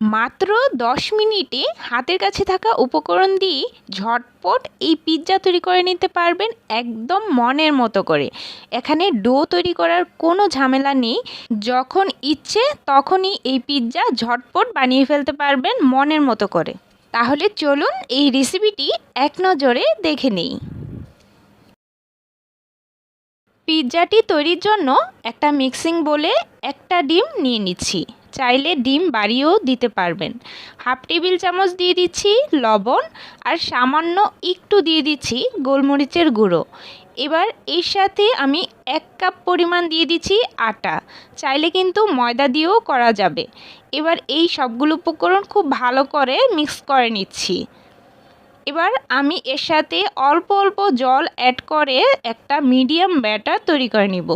মাত্র দশ মিনিটে হাতের কাছে থাকা উপকরণ দিয়ে ঝটপট এই পিৎজা তৈরি করে নিতে পারবেন একদম মনের মতো করে। এখানে ডো তৈরি করার কোনো ঝামেলা নেই। যখন ইচ্ছে তখনই এই পিৎজা ঝটপট বানিয়ে ফেলতে পারবেন মনের মতো করে। তাহলে চলুন এই রেসিপিটি এক নজরে দেখে নেই। পিৎজাটি তৈরির জন্য একটা মিক্সিং বলে একটা ডিম নিয়ে নিচ্ছি। চাইলে ডিম বাড়িয়েও দিতে পারবেন। হাফ টেবিল চামচ দিয়ে দিচ্ছি লবণ আর সামান্য একটু দিয়ে দিচ্ছি গোলমরিচের গুঁড়ো। এবার এর সাথে আমি এক কাপ পরিমাণ দিয়ে দিচ্ছি আটা। চাইলে কিন্তু ময়দা দিয়েও করা যাবে। এবার এই সবগুলো উপকরণ খুব ভালো করে মিক্স করে নিচ্ছি। এবার আমি এর সাথে অল্প অল্প জল অ্যাড করে একটা মিডিয়াম ব্যাটার তৈরি করে নিব।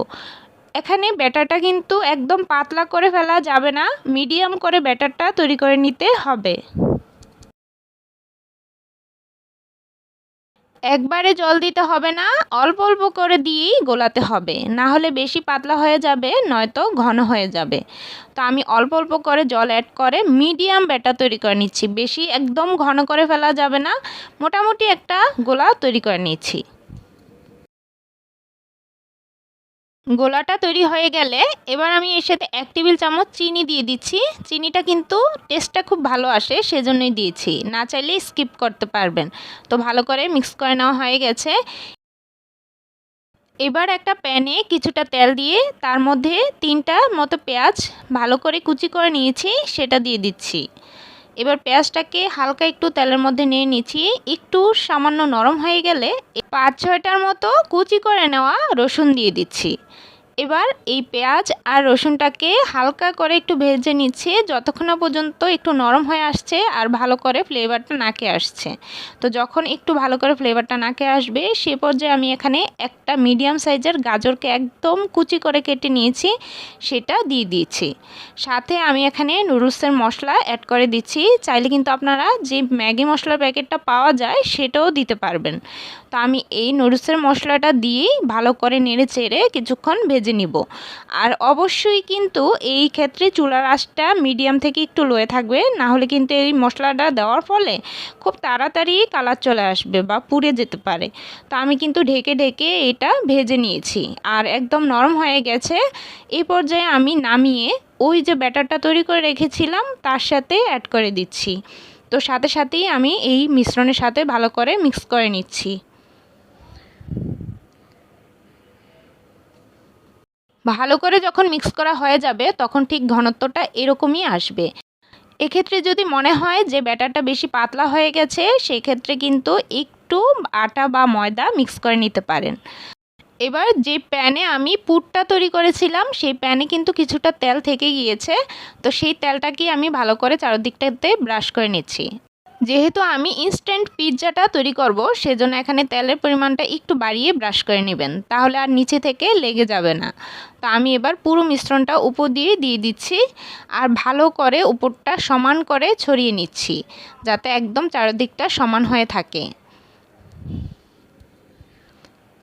এখানে ব্যাটারটা কিন্তু একদম পাতলা করে ফেলা যাবে না, মিডিয়াম করে ব্যাটারটা তৈরি করে নিতে হবে। একবারে জল দিতে হবে না, অল্প অল্প করে দিয়েই গোলাতে হবে। না হলে বেশি পাতলা হয়ে যাবে, নয়তো ঘন হয়ে যাবে। তো আমি অল্প অল্প করে জল অ্যাড করে মিডিয়াম ব্যাটার তৈরি করে নিচ্ছি। বেশি একদম ঘন করে ফেলা যাবে না, মোটামুটি একটা গোলা তৈরি করে নিচ্ছি। গোলাটা তৈরি হয়ে গেলে এবার আমি এর সাথে এক টেবিল চামচ চিনি দিয়ে দিচ্ছি। চিনিটা কিন্তু টেস্টটা খুব ভালো আসে, সেজন্যই দিয়েছি। না চাইলে স্কিপ করতে পারবেন। তো ভালো করে মিক্স করে নেওয়া হয়ে গেছে। এবার একটা প্যানে কিছুটা তেল দিয়ে তার মধ্যে তিনটা মতো পেঁয়াজ ভালো করে কুচি করে নিয়েছি, সেটা দিয়ে দিচ্ছি। এবার পেঁয়াজটাকে হালকা একটু তেলের মধ্যে নিয়ে নিচ্ছি। একটু সামান্য নরম হয়ে গেলে পাঁচ ছয়টার মতো কুচি করে নেওয়া রসুন দিয়ে দিচ্ছি। এবার এই পেঁয়াজ আর রসুনটাকে হালকা করে একটু ভেজে নিচ্ছি, যতক্ষণ পর্যন্ত একটু নরম হয়ে আসছে আর ভালো করে ফ্লেভারটা নাকে আসছে। তো যখন একটু ভালো করে ফ্লেভারটা নাকে আসবে, সে পর্যায়ে আমি এখানে একটা মিডিয়াম সাইজের গাজরকে একদম কুচি করে কেটে নিয়েছি, সেটা দিয়ে দিয়েছি। সাথে আমি এখানে নুডলসের মশলা অ্যাড করে দিচ্ছি। চাইলে কিন্তু আপনারা যে ম্যাগি মশলার প্যাকেটটা পাওয়া যায়, সেটাও দিতে পারবেন। তো আমি এই নুডলসের মশলাটা দিয়েই ভালো করে নেড়ে চেড়ে কিছুক্ষণ ভেজে নিব। আর অবশ্যই কিন্তু এই ক্ষেত্রে চুলার আঁচটা মিডিয়াম থেকে একটু লোয়ে থাকবে, না হলে কিন্তু এই মশলাটা দেওয়ার ফলে খুব তাড়াতাড়ি কালার চলে আসবে বা পুড়ে যেতে পারে। তো আমি কিন্তু ঢেকে ঢেকে এটা ভেজে নিয়েছি। আর একদম নরম হয়ে গেছে এই পর্যায়ে আমি নামিয়ে ওই যে ব্যাটারটা তৈরি করে রেখেছিলাম, তার সাথে অ্যাড করে দিচ্ছি। তো সাথে সাথেই আমি এই মিশ্রণের সাথে ভালো করে মিক্স করে নিচ্ছি। ভালো করে যখন মিক্স করা হয়ে যাবে, তখন ঠিক ঘনত্বটা এরকমই আসবে। এক্ষেত্রে যদি মনে হয় যে ব্যাটারটা বেশি পাতলা হয়ে গেছে, সেক্ষেত্রে কিন্তু একটু আটা বা ময়দা মিক্স করে নিতে পারেন। এবার যে প্যানে আমি পুরটা তৈরি করেছিলাম, সেই প্যানে কিন্তু কিছুটা তেল থেকে গিয়েছে। তো সেই তেলটাকে আমি ভালো করে চারদিকটাতে ব্রাশ করে নিচ্ছি। যেহেতু আমি ইনস্ট্যান্ট পিৎজাটা তৈরি করব, সেজন্য এখানে তেলের পরিমাণটা একটু বাড়িয়ে ব্রাশ করে নেবেন। তাহলে আর নিচে থেকে লেগে যাবে না। তো আমি এবার পুরো মিশ্রণটা উপর দিয়ে দিয়ে দিচ্ছি আর ভালো করে উপরটা সমান করে ছড়িয়ে নিচ্ছি, যাতে একদম চারদিকটা সমান হয়ে থাকে।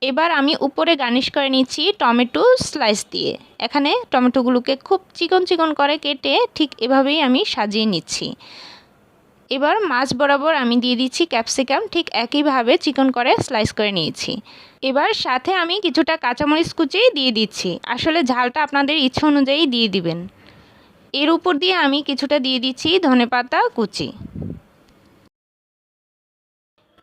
এবার আমি উপরে গার্নিশ করে নিচ্ছি টমেটো স্লাইস দিয়ে। এখানে টমেটোগুলোকে খুব চিকন চিকন করে কেটে ঠিক এভাবেই আমি সাজিয়ে নিচ্ছি। এবার মাছ বরাবর আমি দিয়ে দিচ্ছি ক্যাপসিকাম, ঠিক একইভাবে চিকন করে স্লাইস করে নিয়েছি। এবার সাথে আমি কিছুটা কাঁচামরিচ কুচি দিয়ে দিচ্ছি। আসলে ঝালটা আপনাদের ইচ্ছে অনুযায়ী দিয়ে দিবেন। এর উপর দিয়ে আমি কিছুটা দিয়ে দিচ্ছি ধনেপাতা কুচি।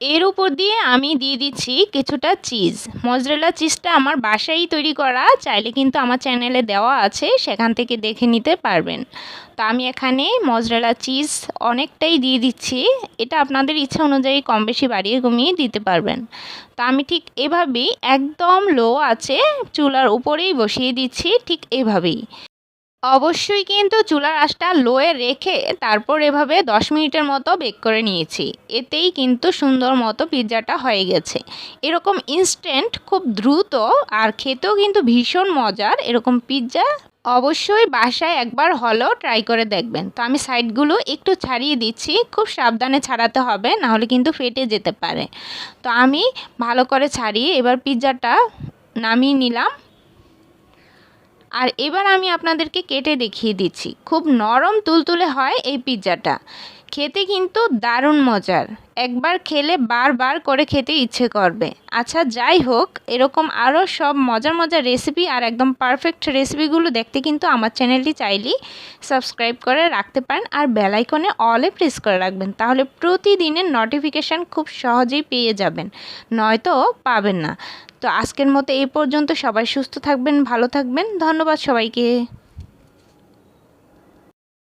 এর উপর দিয়ে আমি দিয়ে দিচ্ছি কিছুটা চিজ মজরেলা চিজটা আমার বাসায় তৈরি করা, চাইলে কিন্তু আমার চ্যানেলে দেওয়া আছে, সেখান থেকে দেখে নিতে পারবেন। তো আমি এখানে মজরেলা চিজ অনেকটাই দিয়ে দিচ্ছি। এটা আপনাদের ইচ্ছা অনুযায়ী কম বেশি বাড়িয়ে কমিয়ে দিতে পারবেন। তো আমি ঠিক এভাবেই, একদম লো আছে, চুলার উপরেই বসিয়ে দিচ্ছি, ঠিক এভাবেই। অবশ্যই কিন্তু চুলার আঁচটা লোয়ে রেখে তারপর এভাবে দশ মিনিটের মতো বেক করে নিয়েছি। এতেই কিন্তু সুন্দর মতো পিৎজাটা হয়ে গেছে। এরকম ইনস্ট্যান্ট খুব দ্রুত আর খেতেও কিন্তু ভীষণ মজার এরকম পিৎজা অবশ্যই বাসায় একবার হলেও ট্রাই করে দেখবেন। তো আমি সাইডগুলো একটু ছাড়িয়ে দিচ্ছি, খুব সাবধানে ছাড়াতে হবে, নাহলে কিন্তু ফেটে যেতে পারে। তো আমি ভালো করে ছাড়িয়ে এবার পিৎজাটা নামিয়ে নিলাম। আর এবার আমি আপনাদেরকে কেটে দেখিয়ে দিচ্ছি। খুব নরম তুলতুলে হয় এই পিৎজাটা খেতে কিন্তু দারুণ মজার। একবার খেলে বারবার করে খেতে ইচ্ছে করবে। আচ্ছা যাই হোক, এরকম আরও সব মজার মজার রেসিপি আর একদম পারফেক্ট রেসিপিগুলো দেখতে কিন্তু আমার চ্যানেলটি চাইলেই সাবস্ক্রাইব করে রাখতে পারেন আর বেলাইকনে অলে প্রেস করে রাখবেন। তাহলে প্রতিদিনের নোটিফিকেশান খুব সহজেই পেয়ে যাবেন। নয়তো পাবেন না। তো আজকের মতো এই পর্যন্ত। সবাই সুস্থ থাকবেন, ভালো থাকবেন। ধন্যবাদ সবাইকে।